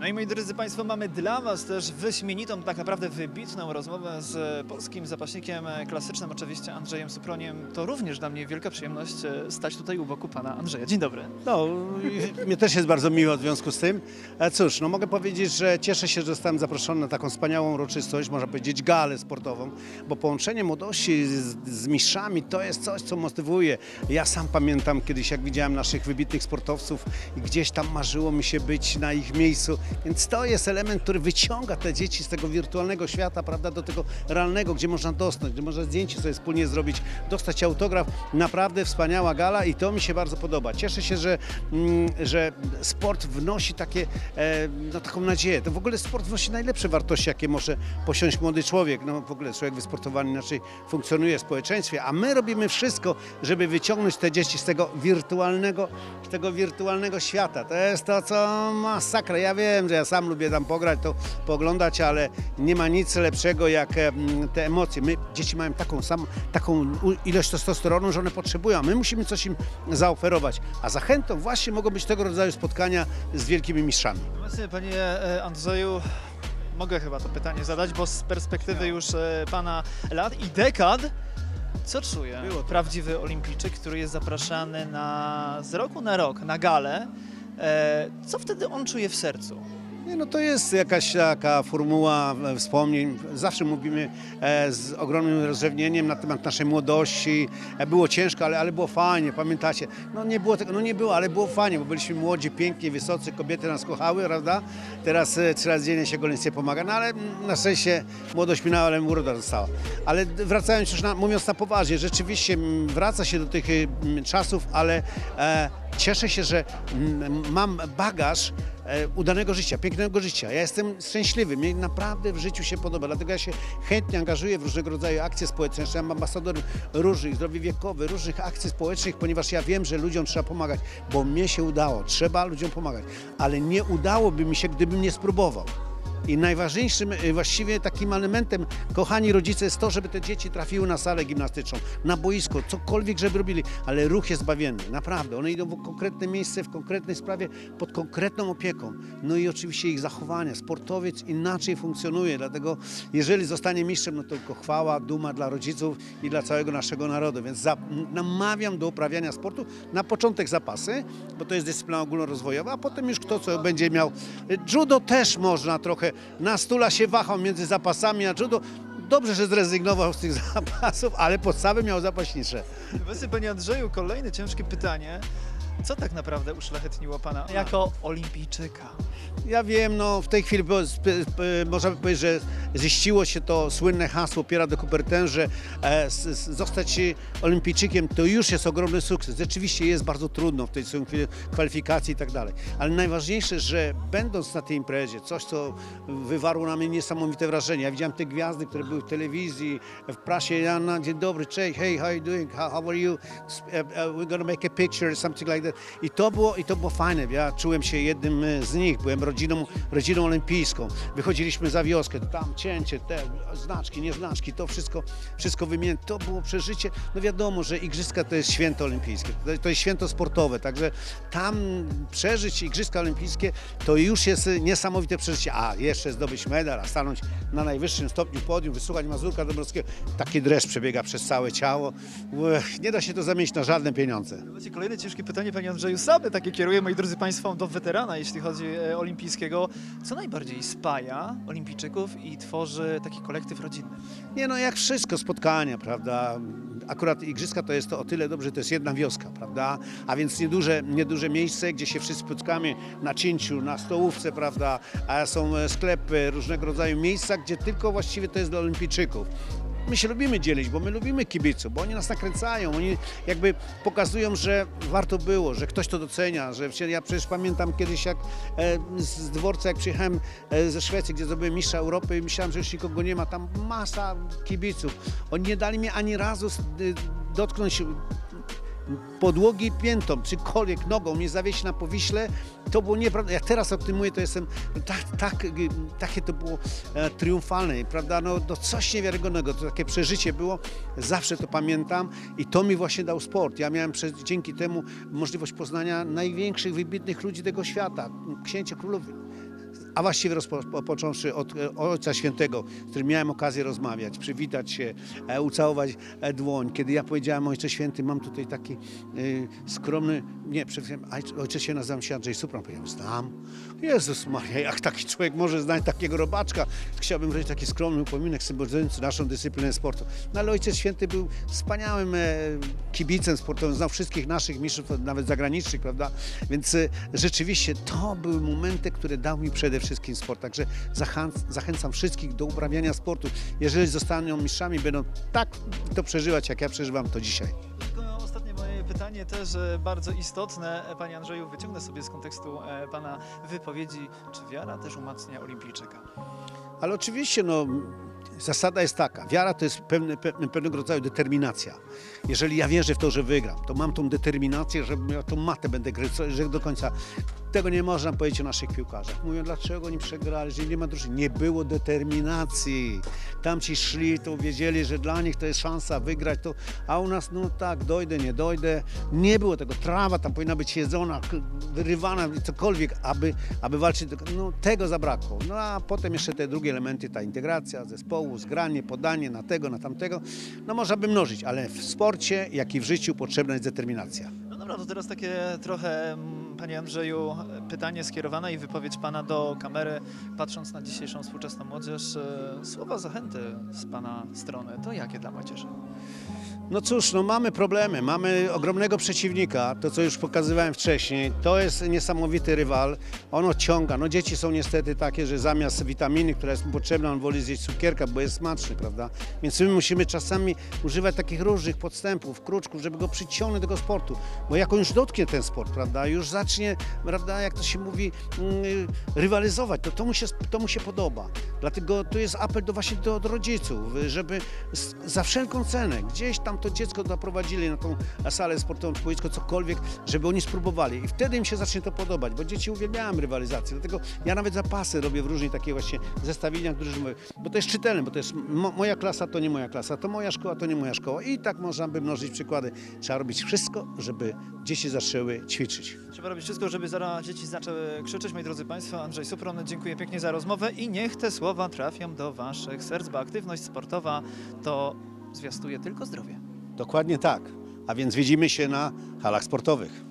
No i moi drodzy Państwo, mamy dla Was też wyśmienitą, tak naprawdę wybitną rozmowę z polskim zapaśnikiem klasycznym, oczywiście Andrzejem Suproniem. To również dla mnie wielka przyjemność e, stać tutaj u boku Pana Andrzeja. Dzień dobry. No, mnie też jest bardzo miło w związku z tym. E, Cóż, no mogę powiedzieć, że cieszę się, że zostałem zaproszony na taką wspaniałą uroczystość, można powiedzieć galę sportową, bo połączenie młodości z, z mistrzami to jest coś, co motywuje. Ja sam pamiętam kiedyś, jak widziałem naszych wybitnych sportowców i gdzieś tam marzyło mi się być na ich miejscu, więc to jest element, który wyciąga te dzieci z tego wirtualnego świata, prawda, do tego realnego, gdzie można dostać, gdzie można zdjęcie sobie wspólnie zrobić, dostać autograf. Naprawdę wspaniała gala i to mi się bardzo podoba. Cieszę się, że, mm, że sport wnosi takie, e, no, taką nadzieję. To w ogóle sport wnosi najlepsze wartości, jakie może posiąść młody człowiek. No w ogóle człowiek wysportowany inaczej funkcjonuje w społeczeństwie, a my robimy wszystko, żeby wyciągnąć te dzieci z tego wirtualnego, z tego wirtualnego świata. To jest to, co masakra. Ja wiem, że ja sam lubię tam pograć, to pooglądać, ale nie ma nic lepszego jak te emocje. My, dzieci mają taką samą, taką ilość testosteronu, że one potrzebują, a my musimy coś im zaoferować. A zachętą właśnie mogą być tego rodzaju spotkania z wielkimi mistrzami. Właśnie Panie e, Andrzeju, mogę chyba to pytanie zadać, bo z perspektywy już e, Pana lat i dekad, co czuje prawdziwy olimpijczyk, który jest zapraszany na, z roku na rok na galę? E, Co wtedy on czuje w sercu? No to jest jakaś taka formuła e, wspomnień. Zawsze mówimy e, z ogromnym rozrzewnieniem na temat naszej młodości. E, było ciężko, ale, ale było fajnie, pamiętacie? No nie było tego, no nie było, ale było fajnie, bo byliśmy młodzi, piękni, wysocy, kobiety nas kochały, prawda? Teraz trzy razy dziennie się golnictwie pomaga, no ale na szczęście młodość minęła, ale uroda została. Ale wracając już, na, mówiąc na poważnie, rzeczywiście wraca się do tych czasów, ale e, cieszę się, że mam bagaż e, udanego życia, pięknego życia. Ja jestem szczęśliwy, mnie naprawdę w życiu się podoba, dlatego ja się chętnie angażuję w różnego rodzaju akcje społeczne. Jestem ambasadorem różnych, zdrowie wiekowe, różnych akcji społecznych, ponieważ ja wiem, że ludziom trzeba pomagać, bo mnie się udało, trzeba ludziom pomagać, ale nie udałoby mi się, gdybym nie spróbował. I najważniejszym y, właściwie takim elementem, kochani rodzice, jest to, żeby te dzieci trafiły na salę gimnastyczną, na boisko, cokolwiek, żeby robili, ale ruch jest zbawienny, naprawdę. One idą w konkretne miejsce, w konkretnej sprawie, pod konkretną opieką. No i oczywiście ich zachowania. Sportowiec inaczej funkcjonuje, dlatego jeżeli zostanie mistrzem, no to tylko chwała, duma dla rodziców i dla całego naszego narodu. Więc namawiam do uprawiania sportu. Na początek zapasy, bo to jest dyscyplina ogólnorozwojowa, a potem już kto co będzie miał. Judo też można trochę. Na stula się wahał między zapasami a judo. Dobrze, że zrezygnował z tych zapasów, ale podstawy miał zapaśnicze. Właśnie Panie Andrzeju, kolejne ciężkie pytanie. Co tak naprawdę uszlachetniło Pana jako olimpijczyka? Ja wiem, no w tej chwili sp- sp- można by powiedzieć, że ziściło się to słynne hasło Piera de Coubertin, że e, s- s- zostać olimpijczykiem to już jest ogromny sukces. Rzeczywiście jest bardzo trudno w tej chwili kwalifikacji i tak dalej. Ale najważniejsze, że będąc na tej imprezie, coś co wywarło na mnie niesamowite wrażenie. Ja widziałem te gwiazdy, które były w telewizji, w prasie, ja na dzień dobry, cześć, hey, how you doing, how, how are you, Sp- uh, uh, we're gonna make a picture, something like that. I to było, i to było fajne. Ja czułem się jednym e, z nich, byłem rodziną, rodziną olimpijską. Wychodziliśmy za wioskę, tam cięcie, te znaczki, nieznaczki, to wszystko, wszystko wymienię. To było przeżycie. No wiadomo, że igrzyska to jest święto olimpijskie, to, jest święto sportowe, także tam przeżyć igrzyska olimpijskie to już jest e, niesamowite przeżycie. A jeszcze zdobyć medal, a stanąć na najwyższym stopniu podium, wysłuchać Mazurka Dąbrowskiego, taki dreszcz przebiega przez całe ciało. Nie da się to zamienić na żadne pieniądze. Kolejne ciężkie pytanie, Panie Andrzeju. Same takie kieruję, moi drodzy Państwo, do weterana, jeśli chodzi e, olimpijskiego. Co najbardziej spaja olimpijczyków i tworzy taki kolektyw rodzinny? Nie no, jak wszystko, spotkania, prawda? Akurat igrzyska to jest to o tyle dobrze, to jest jedna wioska, prawda? A więc nieduże, nieduże miejsce, gdzie się wszyscy spotkamy na cięciu, na stołówce, prawda? A są e, sklepy, różnego rodzaju miejsca, gdzie tylko właściwie to jest dla olimpijczyków. My się lubimy dzielić, bo my lubimy kibiców, bo oni nas nakręcają, oni jakby pokazują, że warto było, że ktoś to docenia, że ja przecież pamiętam kiedyś jak e, z dworca, jak przyjechałem e, ze Szwecji, gdzie zdobyłem mistrza Europy i myślałem, że już nikogo nie ma, tam masa kibiców. Oni nie dali mi ani razu y, dotknąć podłogi piętą, czykolwiek nogą, mnie zawieść na powiśle, to było nieprawda. Jak teraz o tym mówię, to jestem, tak, tak, y, takie to było e, triumfalne, prawda, no, no coś niewiarygodnego, to takie przeżycie było, zawsze to pamiętam i to mi właśnie dał sport. Ja miałem przez, dzięki temu możliwość poznania największych, wybitnych ludzi tego świata, księcia, królów, a właściwie rozpo, po- począwszy od e, Ojca Świętego, z którym miałem okazję rozmawiać, przywitać się, e, ucałować e, dłoń. Kiedy ja powiedziałem Ojcze Święty, mam tutaj taki skromny, nie, przed Ojcze Święty, nazywam się Andrzej Supran, powiedziałem, znam. Jezus Maria, jak taki człowiek może znać takiego robaczka? Chciałbym zrobić taki skromny upominek symbolizujący naszą dyscyplinę sportu. No ale Ojciec Święty był wspaniałym kibicem sportowym, znał wszystkich naszych mistrzów, nawet zagranicznych, prawda? Więc rzeczywiście to były momenty, które dał mi przede wszystkim sport. Także zachęc, zachęcam wszystkich do uprawiania sportu. Jeżeli zostaną mistrzami, będą tak to przeżywać, jak ja przeżywam to dzisiaj. Tylko ostatnie moje pytanie też e, bardzo istotne. E, Panie Andrzeju, wyciągnę sobie z kontekstu e, Pana wypowiedzi. Czy wiara też umacnia olimpijczyka? Ale oczywiście, no, zasada jest taka. Wiara to jest pewne, pewne, pewnego rodzaju determinacja. Jeżeli ja wierzę w to, że wygram, to mam tą determinację, że ja tą matę będę gryźć, że do końca. Tego nie można powiedzieć o naszych piłkarzach. Mówią, dlaczego oni przegrali, że nie ma drużyny. Nie było determinacji. Tamci szli, to wiedzieli, że dla nich to jest szansa wygrać, to, a u nas, no tak, dojdę, nie dojdę. Nie było tego. Trawa tam powinna być jedzona, wyrywana, cokolwiek, aby, aby walczyć. No tego zabrakło. No a potem jeszcze te drugie elementy, ta integracja zespołu, zgranie, podanie na tego, na tamtego. No można by mnożyć, ale w sporcie, jak i w życiu potrzebna jest determinacja. No dobra, to teraz takie trochę, mm, Panie Andrzeju, pytanie skierowane i wypowiedź Pana do kamery. Patrząc na dzisiejszą współczesną młodzież, e, słowa zachęty z Pana strony, to jakie dla młodzieży? No cóż, no mamy problemy, mamy ogromnego przeciwnika, to co już pokazywałem wcześniej, to jest niesamowity rywal, on odciąga, no dzieci są niestety takie, że zamiast witaminy, która jest potrzebna, on woli zjeść cukierka, bo jest smaczny, prawda? Więc my musimy czasami używać takich różnych podstępów, kruczków, żeby go przyciągnąć do tego sportu, bo jak on już dotknie ten sport, prawda, już zacznie, prawda, jak to się mówi, mm, rywalizować, to, to, mu się, to mu się podoba. Dlatego to jest apel do właśnie do, do rodziców, żeby z, za wszelką cenę gdzieś tam to dziecko doprowadzili na tą salę sportową, czy cokolwiek, żeby oni spróbowali. I wtedy im się zacznie to podobać, bo dzieci uwielbiają rywalizację. Dlatego ja nawet zapasy robię w różnych takich właśnie zestawieniach drużynowych, bo to jest czytelne, bo to jest mo, moja klasa, to nie moja klasa, to moja szkoła, to nie moja szkoła. I tak można by mnożyć przykłady. Trzeba robić wszystko, żeby dzieci zaczęły ćwiczyć. Trzeba robić wszystko, żeby zaraz dzieci zaczęły krzyczeć. Moi drodzy Państwo, Andrzej Supron, dziękuję pięknie za rozmowę i niech te słowa trafią do Waszych serc, bo aktywność sportowa to zwiastuje tylko zdrowie. Dokładnie tak. A więc widzimy się na halach sportowych.